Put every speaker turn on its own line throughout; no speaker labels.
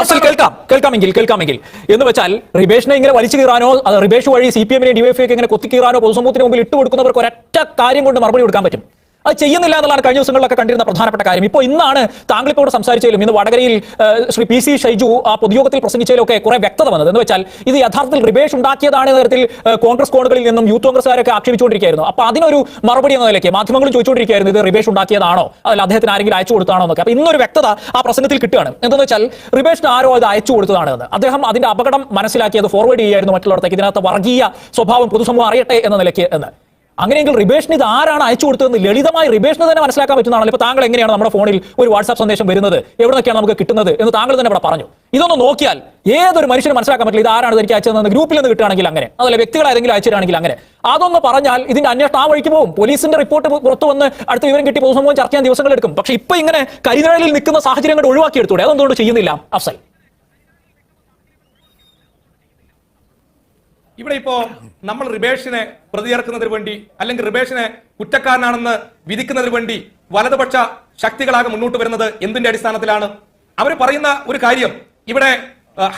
അഫ്സൽ കേൾക്കാം കേൾക്കാമെങ്കിൽ കേൾക്കാമെങ്കിൽ. എന്ന് വെച്ചാൽ റിബേഷിനെ ഇങ്ങനെ വലിച്ചു കീറാനോ റിബേഷ് വഴി സി പി എമ്മിനെ ഒക്കെ ഇങ്ങനെ കൊത്തിക്കീറാനോ പൊതുസമൂഹത്തിന് മുമ്പിൽ ഇട്ട് കൊടുക്കുന്നവർക്ക് ഒരൊറ്റ കാര്യം കൊണ്ട് മറുപടി കൊടുക്കാൻ പറ്റും. അത് ചെയ്യുന്നില്ല എന്നുള്ളതാണ് കഴിഞ്ഞ ദിവസങ്ങളിലൊക്കെ കണ്ടിരുന്ന പ്രധാനപ്പെട്ട കാര്യം. ഇപ്പോൾ ഇന്നാണ് ഇവിടെ സംസാരിച്ചതിലും ഇന്ന് വടകരയിൽ ശ്രീ പി സി ഷൈജു ആ പൊതുയോഗത്തിൽ പ്രസംഗിച്ചതിലൊക്കെ കുറെ വ്യക്തത വന്നത് എന്ന് വെച്ചാൽ ഇത് യഥാർത്ഥത്തിൽ റിബേഷ് ഉണ്ടാക്കിയതാണ് തരത്തിൽ കോൺഗ്രസ് കോണുകളിൽ നിന്നും യൂത്ത് കോൺഗ്രസ്സുകാരൊക്കെ ആക്ഷേപിച്ചുകൊണ്ടിരിക്കുകയായിരുന്നു. അപ്പൊ അതിനൊരു മറുപടി എന്ന നിലയ്ക്ക് മാധ്യമങ്ങൾ ചോദിച്ചുകൊണ്ടിരിക്കുകയായിരുന്നു ഇത് റിബേഷ് ഉണ്ടാക്കിയതാണോ? അതല്ല അദ്ദേഹത്തിന് ആരെങ്കിലും അയച്ചു കൊടുത്താണോ എന്നൊക്കെ. അപ്പോൾ ഇന്നൊരു വ്യക്തത ആ പ്രസംഗത്തിൽ കിട്ടുകയാണ്. എന്തെന്ന് വെച്ചാൽ റിബേഷിന് ആരോ അത് അയച്ചു കൊടുത്തതാണ് എന്ന് അദ്ദേഹം അതിന്റെ അപകടം മനസ്സിലാക്കി അത് ഫോർവേഡ് ചെയ്യുമായിരുന്നു മറ്റുള്ളവർക്ക് ഇതിനകത്ത് വർഗീയ സ്വഭാവം പൊതുസമൂഹം അറിയട്ടെ എന്ന നിലയ്ക്ക് എന്ന്. അങ്ങനെയെങ്കിൽ റിബേഷൻ ഇത് ആരാണ് അയച്ചു കൊടുത്തതെന്ന് ലളിതമായി റിബേഷൻ തന്നെ മനസ്സിലാക്കാൻ പറ്റുന്നതാണല്ലോ. ഇപ്പൊ താങ്കൾ എങ്ങനെയാണ് നമ്മുടെ ഫോണിൽ ഒരു വാട്സാപ്പ് സന്ദേശം വരുന്നത്? എവിടെ നിന്നൊക്കെയാണ് നമുക്ക് കിട്ടുന്നത് എന്ന് താങ്കൾ തന്നെ ഇവിടെ പറഞ്ഞു. ഇതൊന്ന് നോക്കിയാൽ ഏതൊരു മനുഷ്യനും മനസ്സിലാക്കാൻ പറ്റില്ല ഇത് ആരാണ് എനിക്ക് അയച്ചതെന്ന് ഗ്രൂപ്പിൽ നിന്ന് കിട്ടുകയാണെങ്കിൽ അങ്ങനെ. അതല്ല വ്യക്തികൾ ഏതെങ്കിലും അയച്ചിട്ടാണെങ്കിൽ അങ്ങനെ. അതൊന്ന് പറഞ്ഞാൽ ഇതിന്റെ അന്വേഷണം ആ വഴിക്ക് പോകും. പോലീസിന്റെ റിപ്പോർട്ട് പുറത്തു വന്ന് അടുത്ത വിവരം കിട്ടി പൊതുസമൂഹം ചർച്ച ചെയ്യാൻ ദിവസങ്ങൾ എടുക്കും. പക്ഷേ ഇപ്പൊ ഇങ്ങനെ കരിനിഴലിൽ നിൽക്കുന്ന സാഹചര്യങ്ങൾ ഒഴിവാക്കിയെടുത്തൂടെ? അതെന്തുകൊണ്ട് ചെയ്യുന്നില്ല. അഫ്സൽ.
ഇവിടെ ഇപ്പോ നമ്മൾ റിബേഷിനെ പ്രതി ചേർക്കുന്നതിന് വേണ്ടി അല്ലെങ്കിൽ റിബേഷിനെ കുറ്റക്കാരനാണെന്ന് വിധിക്കുന്നതിന് വേണ്ടി വലതുപക്ഷ ശക്തികളാകെ മുന്നോട്ട് വരുന്നത് എന്തിന്റെ അടിസ്ഥാനത്തിലാണ്? അവർ പറയുന്ന ഒരു കാര്യം. ഇവിടെ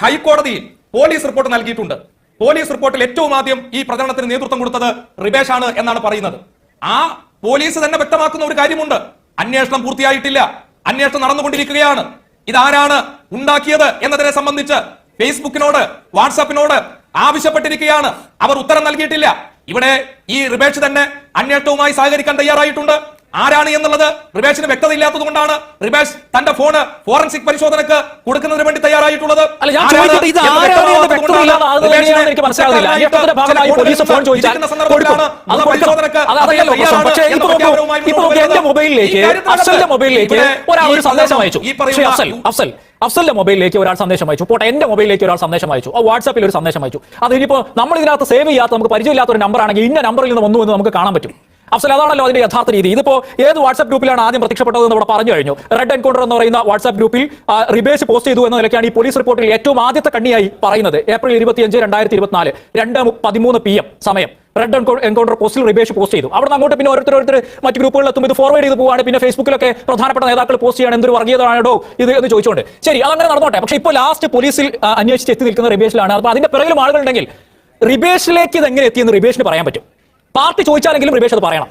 ഹൈക്കോടതിയിൽ പോലീസ് റിപ്പോർട്ട് നൽകിയിട്ടുണ്ട്. പോലീസ് റിപ്പോർട്ടിൽ ഏറ്റവും ആദ്യം ഈ പ്രചരണത്തിന് നേതൃത്വം കൊടുത്തത് റിബേഷ് ആണ് എന്നാണ് പറയുന്നത്. ആ പോലീസ് തന്നെ വ്യക്തമാക്കുന്ന ഒരു കാര്യമുണ്ട്. അന്വേഷണം പൂർത്തിയായിട്ടില്ല. അന്വേഷണം നടന്നുകൊണ്ടിരിക്കുകയാണ്. ഇതാരാണ് ഉണ്ടാക്കിയത് എന്നതിനെ സംബന്ധിച്ച് ഫേസ്ബുക്കിനോട് വാട്സാപ്പിനോട് ആവശ്യപ്പെട്ടിരിക്കുകയാണ്. അവർ ഉത്തരം നൽകിയിട്ടില്ല. ഇവിടെ ഈ റിബേഷ് തന്നെ അന്വേഷണവുമായി സഹകരിക്കാൻ തയ്യാറായിട്ടുണ്ട്. ആരാണ് എന്നുള്ളത് റിബേഷിന് വ്യക്തത ഇല്ലാത്തത് കൊണ്ടാണ് റിബേഷ് തന്റെ ഫോണ് ഫോറൻസിക് പരിശോധനക്ക് കൊടുക്കുന്നതിന് വേണ്ടി തയ്യാറായിട്ടുള്ളത്.
മൊബൈലിലേക്ക് ഒരാൾ സന്ദേശം അയച്ചു. അഫ്സലിന്റെ മൊബൈലിലേക്ക് ഒരാൾ സന്ദേശം അയച്ചു. പോട്ടെ എന്റെ മൊബൈലിലേക്ക് ഒരാൾ സന്ദേശം അയച്ചു. ആ വാട്സാപ്പിൽ ഒരു സന്ദേശം അയച്ചു. അത് ഇനിയിപ്പോ നമ്മൾ ഇതിനകത്ത് സേവ് ചെയ്യാത്ത നമുക്ക് പരിചയമില്ലാത്ത ഒരു നമ്പർ ആണെങ്കിൽ ഇന്ന നമ്പറിൽ നിന്ന് വന്നു എന്ന് നമുക്ക് കാണാൻ പറ്റും. അഫ്സൽ അതാണല്ലോ അതിന്റെ യഥാർത്ഥ രീതി. ഇതിപ്പോ ഏത് വാട്സ്ആപ്പ് ഗ്രൂപ്പിലാണ് ആദ്യം പ്രത്യക്ഷപ്പെട്ടത് എന്ന് ഇവിടെ പറഞ്ഞു കഴിഞ്ഞു. റെഡ് എൻകൗണ്ടർ എന്ന് പറയുന്ന വാട്സ്ആപ്പ് ഗ്രൂപ്പിൽ റിബേസ് പോസ്റ്റ് ചെയ്തു എന്ന നിലയ്ക്കാണ് ഈ പോലീസ് റിപ്പോർട്ടിൽ ഏറ്റവും ആദ്യത്തെ കണ്ണിയായി പറയുന്നത്. ഏപ്രിൽ ഇരുപത്തിയഞ്ച് രണ്ടായിരത്തി ഇരുപത്തിനാല് രണ്ട് പതിമൂന്ന് പി എം സമയം. റെഡ് എൻകൗണ്ടർ പോസ്റ്റിൽ റിബേഷ് പോസ്റ്റ് ചെയ്തു. അവിടെ അങ്ങോട്ട് പിന്നെ ഓരോരുത്തർ ഓരോരുത്തർ മറ്റ് ഗ്രൂപ്പുകളിൽ എത്തുമ്പോൾ ഇത് ഫോർവേഡ് ചെയ്ത് പോവാണ് പിന്നെ ഫേസ്ബുക്കിലൊക്കെ പ്രധാനപ്പെട്ട നേതാക്കൾ പോസ്റ്റ് ചെയ്യാൻ എന്തൊരു വർഗീയതാണോ ഇത് എന്ന് ചോദിച്ചുകൊണ്ട്. ശരി അതങ്ങനെ നടന്നോട്ടെ. പക്ഷേ ഇപ്പോൾ ലാസ്റ്റ് പോലീസിൽ അന്വേഷിച്ച് എത്തി നിൽക്കുന്ന റിബേഷിലാണ് അപ്പോൾ അതിന്റെ പിറകിലും ആളുകളുണ്ടെങ്കിൽ റിബേഷിലേക്ക് ഇത് എങ്ങനെ എത്തിയെന്ന് റിബേഷിന് പറയാൻ പറ്റും. പാർട്ടി ചോദിച്ചാലെങ്കിലും റിവേഷ് അത് പറയണം.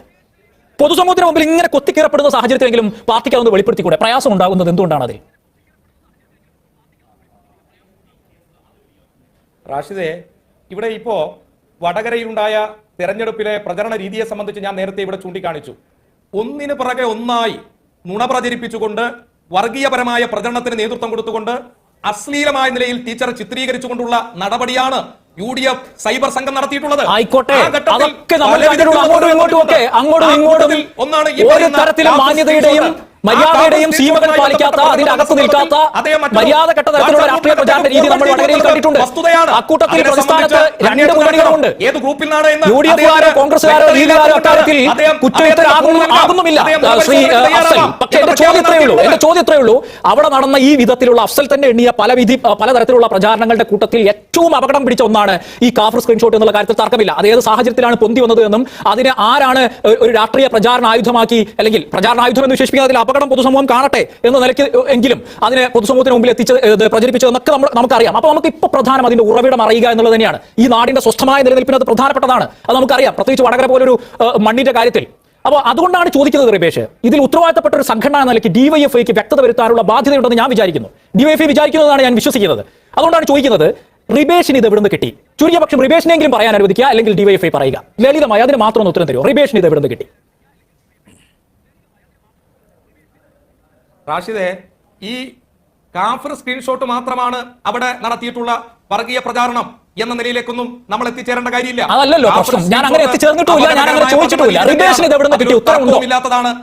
പൊതുസമൂഹത്തിന് മുമ്പിൽ ഇങ്ങനെ കൊത്തിക്കീറപ്പെടുന്ന സാഹചര്യത്തിലെങ്കിലും പാർട്ടിക്ക് അതൊന്ന് വെളിപ്പെടുത്തിക്കൂടെ? പ്രയാസം ഉണ്ടാകുന്നത് എന്തുകൊണ്ടാണ് അതിൽ?
റാഷിദെ ഇവിടെ ഇപ്പോ വടകരയിലുണ്ടായ തെരഞ്ഞെടുപ്പിലെ പ്രചരണ രീതിയെ സംബന്ധിച്ച് ഞാൻ നേരത്തെ ഇവിടെ ചൂണ്ടിക്കാണിച്ചു. ഒന്നിന് പിറകെ ഒന്നായി നുണ പ്രചരിപ്പിച്ചുകൊണ്ട് വർഗീയപരമായ പ്രചരണത്തിന് നേതൃത്വം കൊടുത്തുകൊണ്ട് അശ്ലീലമായ നിലയിൽ ടീച്ചർ ചിത്രീകരിച്ചുകൊണ്ടുള്ള നടപടിയാണ് യു ഡി എഫ് സൈബർ സംഘം നടത്തിയിട്ടുള്ളത്
ആയിക്കോട്ടെ അതൊക്കെ നമ്മൾ അങ്ങോട്ടും ഇങ്ങോട്ടും ഒക്കെ അങ്ങോട്ടും ഇങ്ങോട്ടും
ഒന്നാണ് ഈ
ഒരു തരത്തിലും മാന്യതയുടെയും. മര്യാദയുടെയും സീമകൾ പാലിക്കാത്ത അതിന്റെ അകത്ത് നിൽക്കാത്ത മര്യാദ കെട്ട തരത്തിലുള്ള രാഷ്ട്രീയ പ്രചാരണ രീതി നമ്മൾ വടകരയിൽ കണ്ടിട്ടുണ്ട്. അക്കൂട്ടത്തിൽ
അതിനെ
പ്രതിസ്ഥാനത്ത് രണ്ട് മുന്നണികളുണ്ട്. യു ഡി എഫുകാരോ കോൺഗ്രസുകാരോ ലീഗുകാരോ അക്കാര്യത്തിൽ
അദ്ദേഹം-
കുറ്റവിത്തരാകുന്നു
അദ്ദേഹം
ആകുന്നുമില്ല
അദ്ദേഹം
ആ, ശ്രീ അഫ്സൽ പക്ഷെ എന്റെ ചോദ്യം ഇത്രയേ ഉള്ളൂ. എന്റെ ചോദ്യം ഇത്രയേ ഉള്ളൂ. അവിടെ നടന്ന ഈ വിധത്തിലുള്ള അഫ്സൽ തന്നെ എണ്ണിയ പല വിധി പലതരത്തിലുള്ള പ്രചാരണങ്ങളുടെ കൂട്ടത്തിൽ ഏറ്റവും അപകടം പിടിച്ച ഒന്നാണ് ഈ കാഫർ സ്ക്രീൻഷോട്ട് എന്നുള്ള കാര്യത്തിൽ തർക്കമില്ല. അത് ഏത് സാഹചര്യത്തിലാണ് പൊന്തി വന്നത് എന്നും അതിന് ആരാണ് ഒരു രാഷ്ട്രീയ പ്രചാരണ ആയുധമാക്കി അല്ലെങ്കിൽ പ്രചാരണ ആയുധം എന്ന് വിശേഷിപ്പിക്കുന്നതിൽ അപകടം പൊതുസമൂഹം കാണട്ടെ എന്ന നിലയ്ക്ക് എങ്കിലും അതിനെ പൊതുസമൂഹത്തിന് മുമ്പിൽ എത്തിച്ച് പ്രചരിപ്പിച്ചതെന്നൊക്കെ നമ്മൾ നമുക്കറിയാം. അപ്പോൾ നമുക്ക് ഇപ്പോൾ പ്രധാനം അതിന്റെ ഉറവിടം അറിയുക എന്നുള്ളത് തന്നെയാണ്. ഈ നാടിന്റെ സ്വസ്ഥമായ നിലനിൽപ്പിന് അത് പ്രധാനപ്പെട്ടതാണ്. അത് നമുക്കറിയാം. പ്രത്യേകിച്ച് വടകര പോലൊരു മണ്ണിന്റെ കാര്യത്തിൽ. അപ്പോൾ അതുകൊണ്ടാണ് ചോദിക്കുന്നത് റിബേഷ് ഇതിൽ ഉത്തരവാദിത്തപ്പെട്ട ഒരു സംഘടന എന്ന നിലയ്ക്ക് ഡിവൈഎഫ്ഐക്ക് വ്യക്തത വരുത്താനുള്ള ബാധ്യതയുണ്ടെന്ന് ഞാൻ വിചാരിക്കുന്നു. ഡിവൈഎഫ്ഐ വിചാരിക്കുന്നതാണ് ഞാൻ വിശ്വസിക്കുന്നത്. അതുകൊണ്ടാണ് ചോദിക്കുന്നത് റിബേഷിന് ഇത് എവിടുന്ന് കിട്ടി? ചുരുങ്ങിയ പക്ഷം റിബേഷിനെങ്കിലും പറയാൻ അനുവദിക്കുക അല്ലെങ്കിൽ ഡിവൈഎഫ്ഐ പറയുക. ലളിതമായി അതിന് മാത്രം ഒന്ന് ഉത്തരം തരുമോ? റിബേഷിന് ഇത് എവിടുന്ന് കിട്ടി?
റാഷിദെ ഈ കാഫർ സ്ക്രീൻഷോട്ട് മാത്രമാണ് അവിടെ നടത്തിയിട്ടുള്ള വർഗീയ പ്രചാരണം എന്ന നിലയിലേക്കൊന്നും നമ്മൾ എത്തിച്ചേരേണ്ട കാര്യമില്ല.
അതല്ലല്ലോ പ്രശ്നം. ഞാൻ അങ്ങനെ എത്തിച്ചേർന്നിട്ടില്ല ഞാൻ അങ്ങനെ
ചോദിച്ചിട്ടില്ല
റിബേഷിന് ഇത് എവിടുന്ന് കിട്ടി?
അതിൽ
ഉത്തരവുണ്ടോ.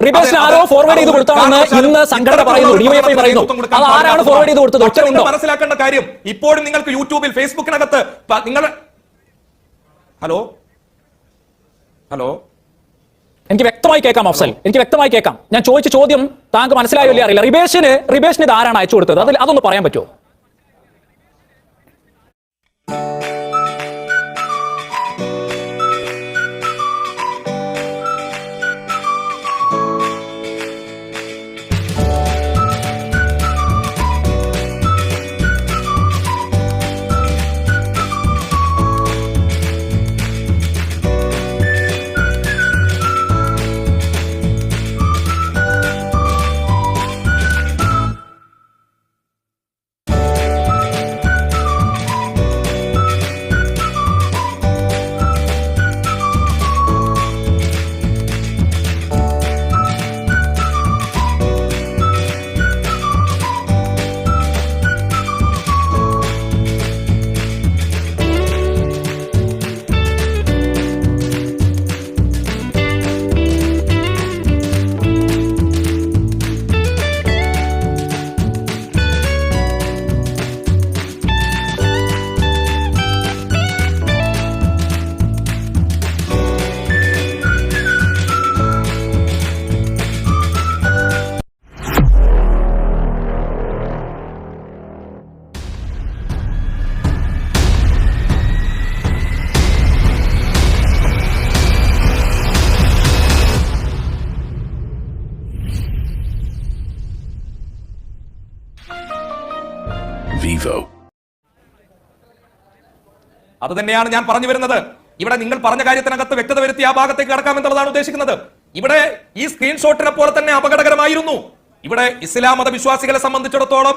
റിബേഷിന് ആരോ ഫോർവേഡ് ചെയ്ത് കൊടുത്താണെന്ന് ഇന്ന് സംഘടന പറയുന്നു ഡിവൈഎഫ്ഐ പറയുന്നു. അത് ആരാണ് ഫോർവേഡ് ചെയ്ത് കൊടുത്തത്? ഉത്തരവുണ്ടോ
മനസ്സിലാക്കേണ്ട കാര്യം ഇപ്പോഴും നിങ്ങൾക്ക് യൂട്യൂബിൽ ഫേസ്ബുക്കിനകത്ത് നിങ്ങൾ ഹലോ? ഹലോ?
എനിക്ക് വ്യക്തമായി കേൾക്കാം അഫ്സൽ. എനിക്ക് വ്യക്തമായി കേൾക്കാം. ഞാൻ ചോദിച്ച ചോദ്യം താങ്കൾ മനസ്സിലായോ ഇല്ലേ അറിയില്ല. റിബേഷിന് റിബേഷിന് ഇത് ആരാണ് അയച്ചു കൊടുത്തത്? അതിൽ അതൊന്ന് പറയാൻ പറ്റുമോ?
അത് തന്നെയാണ് ഞാൻ പറഞ്ഞു വരുന്നത്. ഇവിടെ നിങ്ങൾ പറഞ്ഞ കാര്യത്തിനകത്ത് വ്യക്തത വരുത്തി ആ ഭാഗത്തേക്ക് കടക്കാമെന്നുള്ളതാണ് ഉദ്ദേശിക്കുന്നത്. ഇവിടെ ഈ സ്ക്രീൻഷോട്ടിനെ പോലെ തന്നെ അപകടകരമായിരുന്നു. ഇവിടെ ഇസ്ലാം മത വിശ്വാസികളെ സംബന്ധിച്ചിടത്തോളം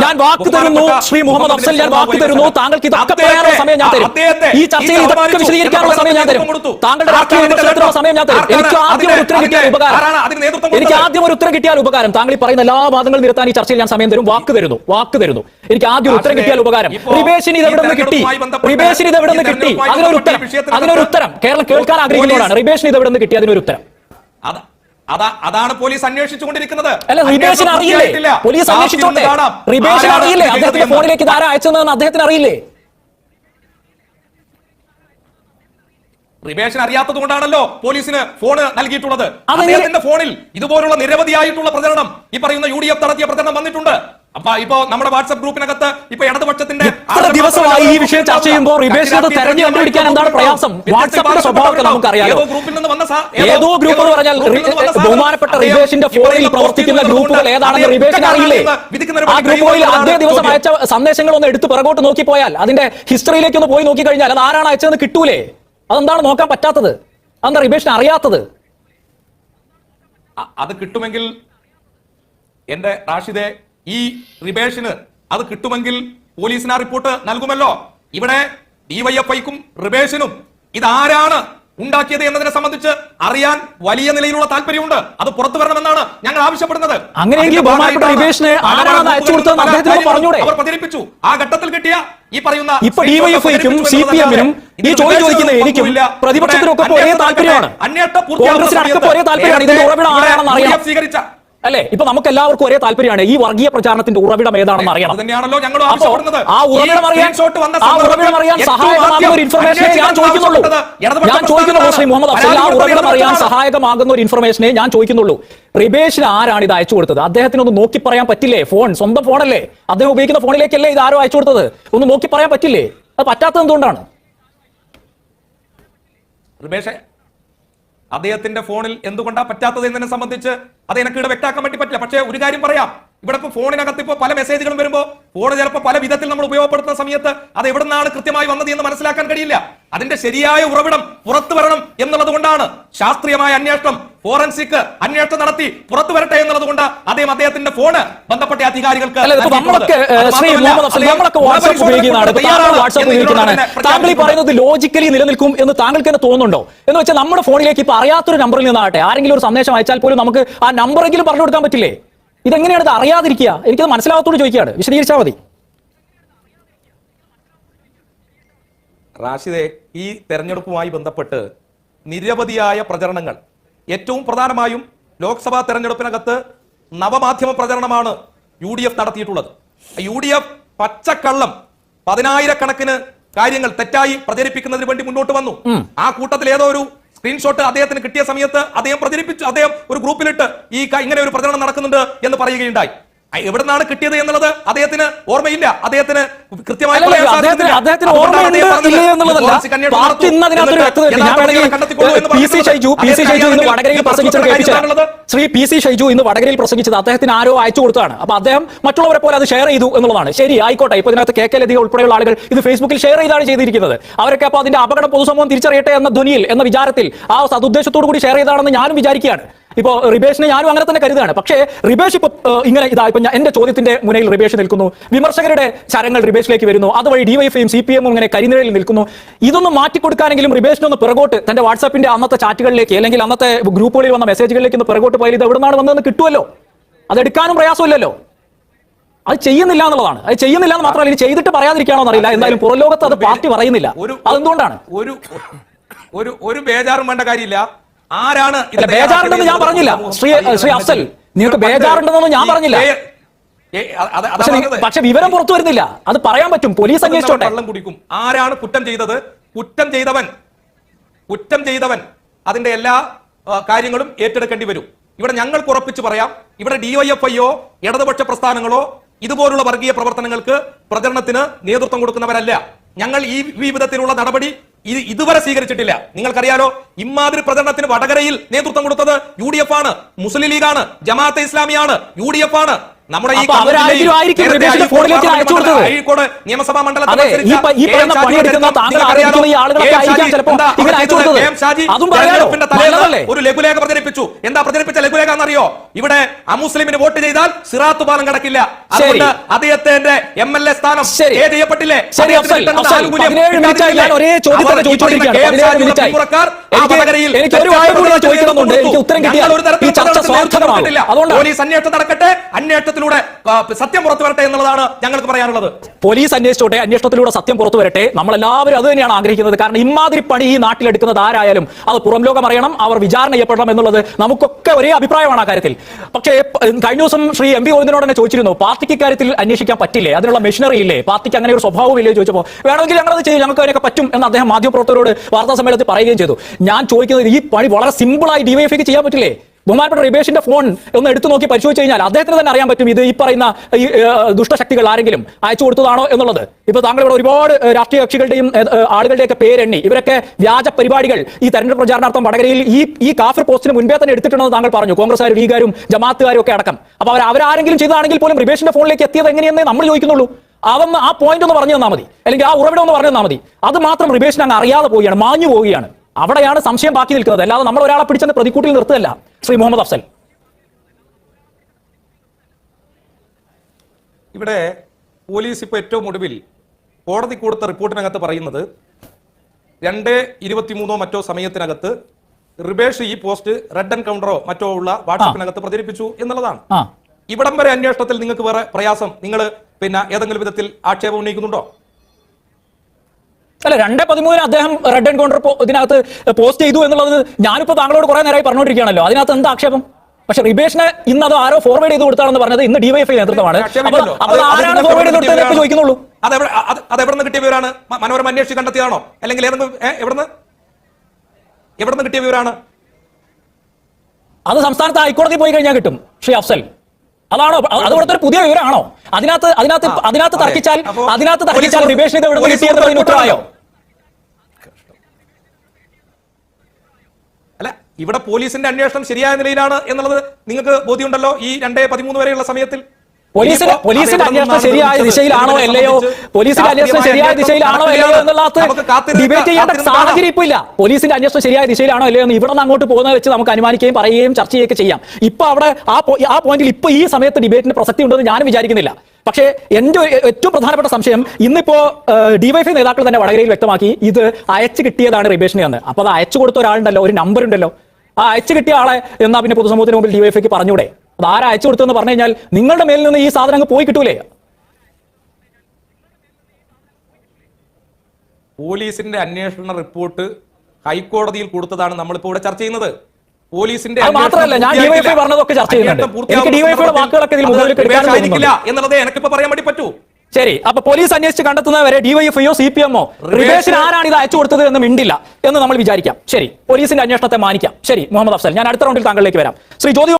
ഞാൻ- വാക്ക് തരുന്നു. ശ്രീ മുഹമ്മദ് അഫ്സൽ ഞാൻ വാക്ക് തരുന്നു. താങ്കൾക്ക് ഇതൊക്കെ
അദ്ദേഹത്തെ-
പറയാനുള്ള സമയം ഞാൻ തരും. ഈ ചർച്ചയിൽ
ഈ
ഇതൊക്കെ വിശദീകരിക്കാനുള്ള സമയം ഞാൻ തരും.
നേതൃത്വം കൊടുത്തു.
താങ്കളുടെ രാഷ്ട്രീയ വിമർശനത്തിനുള്ള സമയം ഞാൻ തരും. എനിക്ക് ആദ്യം ഒരു ഉത്തരം കിട്ടിയാൽ ഉപകാരം. എനിക്ക് ആദ്യം ഒരു ഉത്തരം കിട്ടിയാൽ ഉപകാരം. താങ്കൾ പറയുന്ന എല്ലാ വാദങ്ങളും നിർത്താൻ ഈ ചർച്ചയിൽ ഞാൻ സമയം തരും. വാക്ക് തരുന്നു. വാക്ക് തരുന്നു. എനിക്ക് ആദ്യം ഒരു ഉത്തരം കിട്ടിയാൽ ഉപകാരം. റിബേഷിന് ഇത് എവിടെ നിന്ന് കിട്ടി? റിബേഷിന് ഇത് എവിടെ നിന്ന് കിട്ടി? അതിനൊരു ഉത്തരം. അതിനൊരു ഉത്തരം. കേരളം കേൾക്കാൻ ആഗ്രഹിക്കുന്നതാണ് റിബേഷിന് ഇത് എവിടെ നിന്ന് കിട്ടി? അതിനൊരു ഉത്തരം.
അത് അതാ അതാണ് പോലീസ് അന്വേഷിച്ചുകൊണ്ടിരിക്കുന്നത്.
അറിയില്ലേ? പോലീസ് അന്വേഷിച്ചോട്ടെ? അറിയില്ലേ? അദ്ദേഹത്തിന്റെ ഫോണിലേക്ക് ഇതാരാ അയച്ചതെന്ന് അദ്ദേഹത്തിന് അറിയില്ലേ?
റിബേഷൻ അറിയാത്തത് കൊണ്ടാണല്ലോ പോലീസിന് ഫോൺ നൽകിയിട്ടുള്ളത്. അദ്ദേഹത്തിന്റെ ഫോണിൽ ഇതുപോലുള്ള നിരവധിയായിട്ടുള്ള പ്രചരണം ഈ പറയുന്ന യു ഡി എഫ് നടത്തിയ പ്രചരണം വന്നിട്ടുണ്ട്. അപ്പൊ ഇപ്പോ നമ്മുടെ വാട്സ്ആപ്പ് ഗ്രൂപ്പിനകത്ത് ഇപ്പൊ ഇടതുപക്ഷത്തിന്റെ
ദിവസമായി ഈ വിഷയം ചർച്ച ചെയ്യുമ്പോൾ റിബേഷിന് അത് തെരഞ്ഞു കണ്ടുപിടിക്കാൻ എന്താണ് പ്രയാസം? വാട്സ്ആപ്പിന്റെ സ്വഭാവമൊക്കെ നമുക്കറിയാം
ഏതോ
ഗ്രൂപ്പ് എന്ന് പറഞ്ഞാൽ ബഹുമാനപ്പെട്ട റിബേഷിന്റെ ഫോണിൽ പ്രവർത്തിക്കുന്ന ഗ്രൂപ്പുകൾ ഏതാണെന്ന് റിബേഷിന് അറിയില്ലേ? ആ ഗ്രൂപ്പുകളിൽ അതേ ദിവസം അയച്ച സന്ദേശങ്ങൾ ഒന്ന് എടുത്ത് പിറകോട്ട് നോക്കിപ്പോയാൽ അതിന്റെ ഹിസ്റ്ററിയിലേക്ക് ഒന്ന് പോയി നോക്കിക്കഴിഞ്ഞാൽ അത് ആരാണ് അയച്ചതെന്ന് കിട്ടൂലേ? അതെന്താണ് നോക്കാൻ പറ്റാത്തത്? അതെന്താ റിബേഷിന് അറിയാത്തത്?
അത് കിട്ടുമെങ്കിൽ എന്റെ റാഷിദെ ഈ റിബേഷന് അത് കിട്ടുമെങ്കിൽ പോലീസിന് ആ റിപ്പോർട്ട് നൽകുമല്ലോ. ഇവിടെ ഡിവൈഎഫ്ഐക്കും റിബേഷനും ഇതാരാണ് ഉണ്ടാക്കിയത് എന്നതിനെ സംബന്ധിച്ച് അറിയാൻ വലിയ നിലയിലുള്ള താല്പര്യമുണ്ട്. അത് പുറത്തു വരണമെന്നാണ് ഞങ്ങൾ ആവശ്യപ്പെടുന്നത്? അവർ പ്രചരിപ്പിച്ചു ആ ഘട്ടത്തിൽ കിട്ടിയ ഈ പറയുന്ന
ഇപ്പൊ ഡിവൈഎഫ്ഐക്കും സി പി എമ്മിനും ഈ ചോദ്യം ചോദിക്കുന്ന എനിക്കും പ്രതിപക്ഷത്തിനൊക്കെ ഒരേ താല്പര്യമാണ്. കോൺഗ്രസിനൊക്കെ ഒരേ താല്പര്യമാണ്. ഇതിന്റെ ഉറവിടം ആരാണെന്ന് അറിയണം.
സ്വീകരിച്ച
അല്ലെ? ഇപ്പൊ നമുക്ക് എല്ലാവർക്കും ഒരേ താല്പര്യമാണ് ഈ വർഗീയ പ്രചാരണത്തിന്റെ ഉറവിടം ഏതാണെന്ന് അറിയണം. ആ ഉറവിടം അറിയാൻ ആ ഉറവിടം അറിയാൻ സഹായകമാകുന്ന ഒരു ഇൻഫർമേഷനെ ഞാൻ ചോദിക്കുന്നുള്ളൂ.
ആവശ്യപ്പെട്ടത് ഇടതുപക്ഷ
ഞാൻ ചോദിക്കുന്നുള്ളൂ ശ്രീ മുഹമ്മദ്. അഫ്സൽ ആ ഉറവിടം അറിയാൻ സഹായകമാകുന്ന ഒരു ഇൻഫർമേഷനെ ഞാൻ ചോദിക്കുന്നുള്ളൂ. റിബേഷിന് ആരാണ് ഇത് അയച്ചു കൊടുത്തത്? അദ്ദേഹത്തിന് ഒന്ന് നോക്കി പറയാൻ പറ്റില്ലേ? ഫോൺ സ്വന്തം ഫോണല്ലേ? അദ്ദേഹം ഉപയോഗിക്കുന്ന ഫോണിലേക്കല്ലേ ഇത് ആരോ അയച്ചു കൊടുത്തത്? ഒന്ന് നോക്കി പറയാൻ പറ്റില്ലേ? അത് പറ്റാത്തത് എന്തുകൊണ്ടാണ്?
റിബേഷെ അദ്ദേഹത്തിന്റെ ഫോണിൽ എന്തുകൊണ്ടാ പറ്റാത്തത് എന്നതിനെ സംബന്ധിച്ച് അത് എനിക്ക് ഇവിടെ വ്യക്താക്കാൻ വേണ്ടി പറ്റില്ല. പക്ഷേ ഒരു കാര്യം പറയാം. ഇവിടെ ഇപ്പൊ ഫോണിനകത്ത് ഇപ്പോൾ പല മെസ്സേജുകളും വരുമ്പോൾ ഫോൺ ചിലപ്പോൾ പല വിധത്തിൽ നമ്മൾ ഉപയോഗപ്പെടുത്തുന്ന സമയത്ത് അത് എവിടെ നിന്നാണ് കൃത്യമായി വന്നത് എന്ന് മനസ്സിലാക്കാൻ കഴിയില്ല. അതിന്റെ ശരിയായ ഉറവിടം പുറത്തു വരണം എന്നുള്ളത് കൊണ്ടാണ് ശാസ്ത്രീയമായ അന്വേഷണം ഫോറൻസിക് അന്വേഷണം നടത്തി പുറത്തു വരട്ടെ എന്നുള്ളത് കൊണ്ട് അദ്ദേഹം അദ്ദേഹത്തിന്റെ ഫോണ് ബന്ധപ്പെട്ട അധികാരികൾക്ക്
താങ്കൾ. പറയുന്നത് ലോജിക്കലി നിലനിൽക്കും എന്ന് താങ്കൾക്ക് തന്നെ തോന്നുന്നുണ്ടോ? എന്ന് വെച്ചാൽ നമ്മുടെ ഫോണിലേക്ക് ഇപ്പൊ അറിയാത്തൊരു നമ്പറിൽ നിന്നാകട്ടെ. ആരെങ്കിലും ഒരു സന്ദേശം അയച്ചാൽ പോലും നമുക്ക് ആ നമ്പറെങ്കിലും പറഞ്ഞു കൊടുക്കാൻ പറ്റില്ലേ? ഇതെങ്ങനെയാണ് ഇത് അറിയാതിരിക്കുക? എനിക്കത് മനസ്സിലാകത്തോട് ചോദിക്കുകയാണ്. വിശദീകരിച്ചാൽ മതി.
റാഷിദെ ഈ തെരഞ്ഞെടുപ്പുമായി ബന്ധപ്പെട്ട് നിരവധിയായ പ്രചരണങ്ങൾ. ഏറ്റവും പ്രധാനമായും ലോക്സഭാ തെരഞ്ഞെടുപ്പിനകത്ത് നവമാധ്യമ പ്രചരണമാണ് യു ഡി എഫ് നടത്തിയിട്ടുള്ളത്. യു ഡി എഫ് പച്ചക്കള്ളം പതിനായിരക്കണക്കിന് കാര്യങ്ങൾ തെറ്റായി പ്രചരിപ്പിക്കുന്നതിന് വേണ്ടി മുന്നോട്ട് വന്നു. ആ കൂട്ടത്തിൽ ഏതോ ഒരു സ്ക്രീൻഷോട്ട് അദ്ദേഹത്തിന് കിട്ടിയ സമയത്ത് അദ്ദേഹം പ്രചരിപ്പിച്ചു അദ്ദേഹം ഒരു ഗ്രൂപ്പിലിട്ട് ഈ ഇങ്ങനെ ഒരു പ്രചരണം നടക്കുന്നുണ്ട് എന്ന് പറയുകയുണ്ടായി. എവിടെ നിന്നാണ് കിട്ടിയത് എന്നുള്ളത് അദ്ദേഹത്തിന് ഓർമ്മയില്ല. അദ്ദേഹത്തിന് കൃത്യമായി
ശ്രീ പി സി ഷൈജു ഇന്ന് വടകരയിൽ പ്രസംഗിച്ചത് അദ്ദേഹത്തിന് ആരോ അയച്ചു കൊടുത്താണ് അപ്പൊ അദ്ദേഹം മറ്റുള്ളവരെ പോലെ അത് ഷെയർ ചെയ്തു എന്നുള്ളതാണ്. ശരി ആയിക്കോട്ടെ. ഇപ്പൊ ഇതിനകത്ത് കെ കെ ലതിക ഉൾപ്പെടെയുള്ള ആളുകൾ ഇത് ഫേസ്ബുക്കിൽ ഷെയർ ചെയ്താണ് ചെയ്തിരിക്കുന്നത്. അവരൊക്കെ അപ്പോൾ അതിന്റെ അപകട പൊതുസമൂഹം തിരിച്ചറിയട്ടെ എന്ന ധ്വനിയിൽ എന്ന വിചാരത്തിൽ ആ സതുദ്ദേശത്തോടു കൂടി ഷെയർ ചെയ്താണെന്ന് ഞാനും വിചാരിക്കുകയാണ്. ഇപ്പോ റിബേഷിനെ ഞാനും അങ്ങനെ തന്നെ കരുതാണ് പക്ഷേ റിബേഷ് ഇപ്പൊ ഇങ്ങനെ ഇതാ ഇപ്പൊ ഞാൻ എന്റെ ചോദ്യത്തിന്റെ മുനയിൽ റിബേഷ് നിൽക്കുന്നു. വിമർശകരുടെ ചരങ്ങൾ റിബേഷിലേക്ക് വരുന്നു. അതുവഴി ഡിവൈഫൈയും സി പി എമ്മും ഇങ്ങനെ കരിനിഴലിൽ നിൽക്കുന്നു. ഇതൊന്നും മാറ്റിക്കൊടുക്കാനെങ്കിലും റിബേഷിനൊന്ന് പിറകോട്ട് തന്റെ വാട്സാപ്പിന്റെ അന്നത്തെ ചാറ്റുകളിലേക്ക് അല്ലെങ്കിൽ അന്നത്തെ ഗ്രൂപ്പുകളിൽ വന്ന മെസ്സേജുകളിലേക്ക് ഒന്ന് പിറകോട്ട് പോയാൽ ഇത് എവിടെ നിന്നാണ് വന്നതെന്ന് കിട്ടുമല്ലോ അതെടുക്കാനും പ്രയാസമില്ലല്ലോ. അത് ചെയ്യുന്നില്ല എന്നുള്ളതാണ്. അത് ചെയ്യുന്നില്ല എന്ന് മാത്രമല്ല ഇനി ചെയ്തിട്ട് പറയാതിരിക്കാണോ എന്നറിയില്ല. എന്തായാലും പുറം ലോകത്ത് അത് പാർട്ടി പറയുന്നില്ല. അതെന്തുകൊണ്ടാണ്?
ഒരു ഒരു ഒരു ബേജാറും വേണ്ട കാര്യമില്ല. ആരാണ് ഇത്
ബേജാറുണ്ടെന്ന് ഞാൻ പറഞ്ഞില്ല. ശ്രീ- ശ്രീ അഫ്സൽ, നിങ്ങൾക്ക് ബേജാറുണ്ടെന്നൊന്നും ഞാൻ പറഞ്ഞില്ല. പക്ഷെ വിവരം പുറത്തു വരുന്നില്ല. അത് പറയാൻ പറ്റും. പോലീസ് അന്വേഷിച്ചോട്ടെ.
വെള്ളം കുടിക്കും. ആരാണ് കുറ്റം ചെയ്തത്? കുറ്റം ചെയ്തവൻ. കുറ്റം ചെയ്തവൻ. അതിന്റെ എല്ലാ കാര്യങ്ങളും ഏറ്റെടുക്കേണ്ടി വരും. ഇവിടെ ഞങ്ങൾക്ക് ഉറപ്പിച്ച് പറയാം. ഇവിടെ ഡിവൈഎഫ്ഐയോ ഇടതുപക്ഷ പ്രസ്ഥാനങ്ങളോ ഇതുപോലുള്ള വർഗീയ പ്രവർത്തനങ്ങൾക്ക് പ്രചരണത്തിന് നേതൃത്വം കൊടുക്കുന്നവരല്ല. ഞങ്ങൾ ഈ വിധത്തിലുള്ള നടപടി ഇത് ഇതുവരെ സ്വീകരിച്ചിട്ടില്ല. നിങ്ങൾക്കറിയാലോ ഇമാതിരി പ്രചരണത്തിന് വടകരയിൽ നേതൃത്വം കൊടുത്തത് യു ഡി എഫ് ആണ് മുസ്ലിം ലീഗാണ് ജമാഅത്തെ ഇസ്ലാമിയാണ് യു ഡി എഫ് ആണ്. നമ്മുടെ ഈ നിയമസഭാ മണ്ഡലത്തിൽ? ഒരു ലഘുലേഖ പ്രചരിപ്പിച്ചു. എന്താ പ്രചരിപ്പിച്ച ലഘുലേഖ എന്നറിയോ ഇവിടെ അമുസ്ലിമിന് വോട്ട് ചെയ്താൽ സിറാത്ത് പാലം കടക്കില്ല. അതുകൊണ്ട് അദ്ദേഹത്തിന്റെ എം എൽ എ സ്ഥാനം ചെയ്യപ്പെട്ടില്ലേ?
ഒരേ ചോദ്യം ഉത്തരം കിട്ടിയാൽ സ്വാർത്ഥകമാകും
പോലീസ് അന്വേഷണം നടക്കട്ടെ. അന്വേഷണത്തിലൂടെ സത്യം പുറത്തു വരട്ടെ എന്നുള്ളതാണ് ഞങ്ങൾക്ക് പറയാനുള്ളത്.
പോലീസ് അന്വേഷിച്ചോട്ടെ അന്വേഷണത്തിലൂടെ സത്യം പുറത്തു വരട്ടെ. നമ്മളെല്ലാവരും അത് തന്നെയാണ് ആഗ്രഹിക്കുന്നത്. കാരണം ഇമാതിരി പണി ഈ നാട്ടിലെടുക്കുന്നത് ആരായാലും അത് പുറം ലോകം അറിയണം അവർ വിചാരണ ചെയ്യപ്പെടണം എന്നുള്ളത് നമുക്കൊക്കെ ഒരേ അഭിപ്രായമാണ് ആ കാര്യത്തിൽ. പക്ഷേ കഴിഞ്ഞ ദിവസം ശ്രീ എം പി ഗോവിന്ദനോട് തന്നെ ചോദിച്ചിരുന്നു പാർട്ടിക്ക് കാര്യത്തിൽ അന്വേഷിക്കാൻ പറ്റില്ലേ? അതിനുള്ള മെഷീനറി ഇല്ലേ? പാർട്ടിക്ക് അങ്ങനെ ഒരു സ്വഭാവം ഇല്ലേ? ചോദിച്ചപ്പോൾ വേണമെങ്കിൽ ഞങ്ങളത് ചെയ്യും ഞങ്ങൾക്ക് അതിനൊക്കെ പറ്റും എന്ന് അദ്ദേഹം മാധ്യമപ്രവർത്തകരോട് വാർത്താ സമ്മേളനത്തിൽ പറയുകയും ചെയ്തു. ഞാൻ ചോദിക്കുന്നത് ഈ പണി വളരെ സിമ്പിളായി ഡിവൈഎഫ്ഐക്ക് ചെയ്യാൻ പറ്റില്ലേ? ബഹുമാനപ്പെട്ട റിബേഷിന്റെ ഫോൺ ഒന്ന് എടുത്തു നോക്കി പരിശോധിച്ച് കഴിഞ്ഞാൽ അദ്ദേഹത്തിന് തന്നെ അറിയാൻ പറ്റും ഇത് ഈ പറയുന്ന ഈ ദുഷ്ടശക്തികൾ ആരെങ്കിലും അയച്ചു കൊടുത്തതാണോ എന്നുള്ളത്. ഇപ്പൊ താങ്കൾ ഇവിടെ ഒരുപാട് രാഷ്ട്രീയ കക്ഷികളുടെയും ആളുകളുടെയൊക്കെ പേരെണ്ണി. ഇവരൊക്കെ വ്യാജ പരിപാടികൾ ഈ തെരഞ്ഞെടുപ്പ് പ്രചാരണാർത്ഥം വടകരയിൽ ഈ ഈ കാഫർ പോസ്റ്റിന് മുൻപേ തന്നെ എടുത്തിട്ടുണ്ടെന്ന് താങ്കൾ പറഞ്ഞു. കോൺഗ്രസ്സുകാരും ലീഗാരും ജമാഅത്തുകാരും ഒക്കെ അടക്കം. അപ്പൊ അവർ അവരാരെങ്കിലും ചെയ്തതാണെങ്കിൽ പോലും റിബേഷിന്റെ ഫോണിലേക്ക് എത്തിയത് എങ്ങനെയെന്ന് നമ്മൾ ചോദിക്കുന്നുള്ളൂ. അതൊന്ന് ആ പോയിന്റ് ഒന്ന് പറഞ്ഞു തന്നാൽ മതി. അല്ലെങ്കിൽ ആ ഉറവിടം ഒന്ന് പറഞ്ഞു തന്നാൽ മതി. അത് മാത്രം റിബേഷിന് അങ്ങ് അറിയാതെ പോവുകയാണ് മാഞ്ഞു പോവുകയാണ്. അവിടെയാണ് സംശയം ബാക്കി നിൽക്കുന്നത്. അല്ലാതെ നമ്മൾ ഒരാളെ പിടിച്ചെന്ന് പ്രതിക്കൂട്ടിൽ നിർത്തുകയല്ല. ശ്രീ മുഹമ്മദ് അഫ്സൽ.
ഇവിടെ പോലീസ് ഇപ്പോൾ ഏറ്റവും ഒടുവിൽ കോടതി കൊടുത്ത റിപ്പോർട്ടിനകത്ത് പറയുന്നത് രണ്ട് ഇരുപത്തിമൂന്നോ മറ്റോ സമയത്തിനകത്ത് റിബേഷ് ഈ പോസ്റ്റ് റെഡ് എൻകൗണ്ടറോ മറ്റോ ഉള്ള വാട്സാപ്പിനകത്ത് പ്രചരിപ്പിച്ചു എന്നുള്ളതാണ്. ഇവിടം വരെ അന്വേഷണത്തിൽ നിങ്ങൾക്ക് വേറെ പ്രയാസം നിങ്ങൾ പിന്നെ ഏതെങ്കിലും വിധത്തിൽ ആക്ഷേപം ഉന്നയിക്കുന്നുണ്ടോ?
അല്ല രണ്ട് പതിമൂന്നിന് അദ്ദേഹം റെഡ് എൻകൗണ്ടർ ഇതിനകത്ത് പോസ്റ്റ് ചെയ്തു എന്നുള്ളത് ഞാനിപ്പോ താങ്കളോട് കുറെ നേരമായി പറഞ്ഞുകൊണ്ടിരിക്കുകയാണല്ലോ അതിനകത്ത് എന്താ ആക്ഷേപം? പക്ഷെ റിബേഷിനെ ഇന്ന് അത് ആരോ ഫോർവേഡ് ചെയ്ത് കൊടുത്താണെന്ന് പറഞ്ഞത് ഇന്ന് ഡിവൈഎഫ്ഐ നേതൃത്വമാണ്.
അപ്പോൾ
ആരാണ് ഫോർവേഡ് ചെയ്ത് കൊടുത്തതെന്ന് ചോദിക്കുന്നുള്ളൂ.
അത് എവിടെ- അത് അത് കിട്ടിയ വിവരാണ് മനോരമ അന്വേഷിച്ച് കണ്ടെത്തിയതാണോ? അല്ലെങ്കിൽ ഏതെങ്കിലും ഏ, എവിടുന്ന്? കിട്ടിയ വിവരാണ്
അത് സംസ്ഥാനത്ത് ഹൈക്കോടതി പോയി കഴിഞ്ഞാൽ കിട്ടും ശ്രീ അഫ്സൽ. അതാണോ? അത് ഇവിടുത്തെ ഒരു പുതിയ വിവരമാണോ? അതിനകത്ത് അതിനകത്ത് അതിനകത്ത് തർക്കിച്ചാൽ അതിനകത്ത് തർക്കിച്ചാൽ റിബേഷിനെ എവിടെ
കിട്ടിയെന്ന്
ഉത്തരവായോ
അല്ല ഇവിടെ പോലീസിന്റെ അന്വേഷണം ശരിയായ നിലയിലാണ് എന്നുള്ളത് നിങ്ങൾക്ക് ബോധ്യമുണ്ടല്ലോ ഈ രണ്ടേ പതിമൂന്ന് വരെയുള്ള സമയത്തിൽ?
പോലീസിന്റെ
പോലീസിന്റെ
അന്വേഷണം ശരിയായ ദിശയിലാണോ അല്ലയോ? പോലീസിന്റെ അന്വേഷണം ശരിയായ ദിശയിലാണോ അല്ലയോ എന്നുള്ളത് ഡിബേറ്റ് ചെയ്യേണ്ട സാഹചര്യം ഇപ്പൊ ഇല്ല പോലീസിന്റെ അന്വേഷണം ശരിയായ ദിശയിലാണോ അല്ലയോ എന്ന് ഇവിടെ നിന്ന് അങ്ങോട്ട് പോകുന്നത് വെച്ച് നമുക്ക് അനുമാനിക്കുകയും പറയുകയും ചർച്ച ചെയ്യുകയൊക്കെ ചെയ്യാം. ഇപ്പൊ അവിടെ ആ ആ പോയിന്റിൽ ഇപ്പൊ ഈ സമയത്ത് ഡിബേറ്റിന് പ്രസക്തി ഉണ്ടെന്ന് ഞാൻ വിചാരിക്കുന്നില്ല. പക്ഷേ എന്റെ ഏറ്റവും പ്രധാനപ്പെട്ട സംശയം ഇന്നിപ്പോ ഡിവൈഫൈ നേതാക്കൾ തന്നെ വടകരയിൽ വ്യക്തമാക്കി ഇത് അയച്ചു കിട്ടിയതാണ് റിബേഷിനെ എന്ന് അപ്പൊ അത് അയച്ചു കൊടുത്ത ഒരാളുണ്ടല്ലോ ഒരു നമ്പർ ഉണ്ടല്ലോ. ആ അയച്ചു കിട്ടിയ ആളെ എന്നാ പിന്നെ പൊതുസമൂഹത്തിന് മുമ്പിൽ ഡിവൈഫൈക്ക് പറഞ്ഞൂടെ? അത് ആരാ അയച്ചു കൊടുത്തെന്ന് പറഞ്ഞു കഴിഞ്ഞാൽ നിങ്ങളുടെ മേലിൽ നിന്ന് ഈ സാധനം അങ്ങ് പോയി കിട്ടൂലേ?
പോലീസിന്റെ അന്വേഷണ റിപ്പോർട്ട് ഹൈക്കോടതിയിൽ കൊടുത്തതാണ് നമ്മളിപ്പോ ഇവിടെ ചർച്ച ചെയ്യുന്നത്. പോലീസിന്റെ
മാത്രമല്ല, ഞാൻ
അന്വേഷണം
പറഞ്ഞതൊക്കെ ചർച്ച ചെയ്യുന്നുണ്ട്. എനിക്ക് DYFI വാക്കുകളൊക്കെ ഇതിൽ
എന്നുള്ളത് എനിക്കിപ്പോ പറയാൻ വേണ്ടി പറ്റൂ.
ശരി അപ്പൊ പോലീസ് അന്വേഷിച്ച് കണ്ടെത്തുന്നവരെ ഡിവൈഎഫ്ഐയോ സി പി എമ്മോ റിവേഷൻ ആരാണ് ഇത് അയച്ചു കൊടുത്തത് എന്ന് മിണ്ടില്ല എന്ന് നമ്മൾ വിചാരിക്കാം. ശരി പോലീസിന്റെ അന്വേഷണത്തെ മാനിക്കാം. ശരി മുഹമ്മദ് അഫ്സൽ ഞാൻ അടുത്ത റൗണ്ടിൽ താങ്കളിലേക്ക് വരാം. ശ്രീ ജ്യോതി